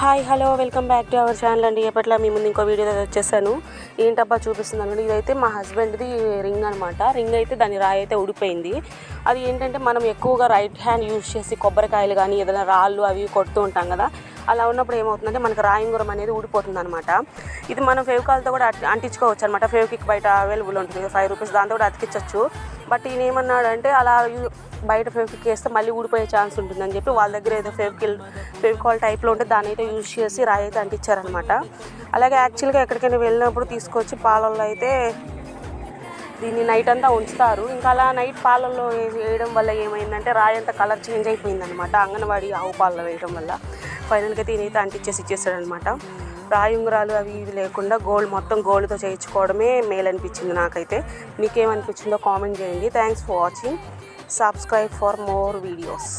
Hi hello welcome back to our channel అండి. ఎప్పట్లో మీ ముందు ఇంకో వీడియో వచ్చేసాను. ఏంటబ్బా చూపిస్తున్నాను ఇదైతే మా హస్బెండ్ది రింగ్ అనమాట రింగ్ అయితే దాని రాయి అయితే ఊడిపోయింది. అది ఏంటంటే మనం ఎక్కువగా రైట్ హ్యాండ్ యూజ్ చేసి కొబ్బరికాయలు కానీ ఏదైనా రాళ్ళు అవి కొడుతూ ఉంటాం కదా అలా ఉన్నప్పుడు ఏమవుతుందంటే మనకి రాయింగురం అనేది ఊడిపోతుంది అనమాట ఇది మనం ఫెవికాల్తో కూడా అంటించుకోవచ్చు అనమాట ఫెవికిక్ బయట అవైలబుల్ ఉంటుంది ఫైవ్ రూపీస్ దాంతో కూడా అతికించవచ్చు బట్ ఈయన ఏమన్నాడంటే అలా బయట ఫెవికిక్ వేస్తే మళ్ళీ ఊడిపోయే ఛాన్స్ ఉంటుందని చెప్పి వాళ్ళ దగ్గర ఏదో ఫెవికిల్ ఫెవికాల్ టైప్లో ఉంటే దాని అయితే యూజ్ చేసి రాయి అయితే అంటించారనమాట అలాగే యాక్చువల్గా ఎక్కడికైనా వెళ్ళినప్పుడు తీసుకొచ్చి పాలల్లో అయితే దీన్ని నైట్ అంతా ఉంచుతారు. ఇంకా అలా నైట్ పాలల్లో వేయడం వల్ల ఏమైందంటే రాయి అంతా కలర్ చేంజ్ అయిపోయింది అనమాట అంగన్వాడీ ఆవు పాలలో వేయడం వల్ల. ఫైనల్గా దీనైతే అంటించేసి ఇచ్చేసాడనమాట రాయి ఉంగరాలు అవి ఇవి లేకుండా గోల్డ్ మొత్తం గోల్డ్తో చేయించుకోవడమే మేలు అనిపించింది నాకైతే. మీకేమనిపించిందో కామెంట్ చేయండి. Thanks for watching subscribe for more videos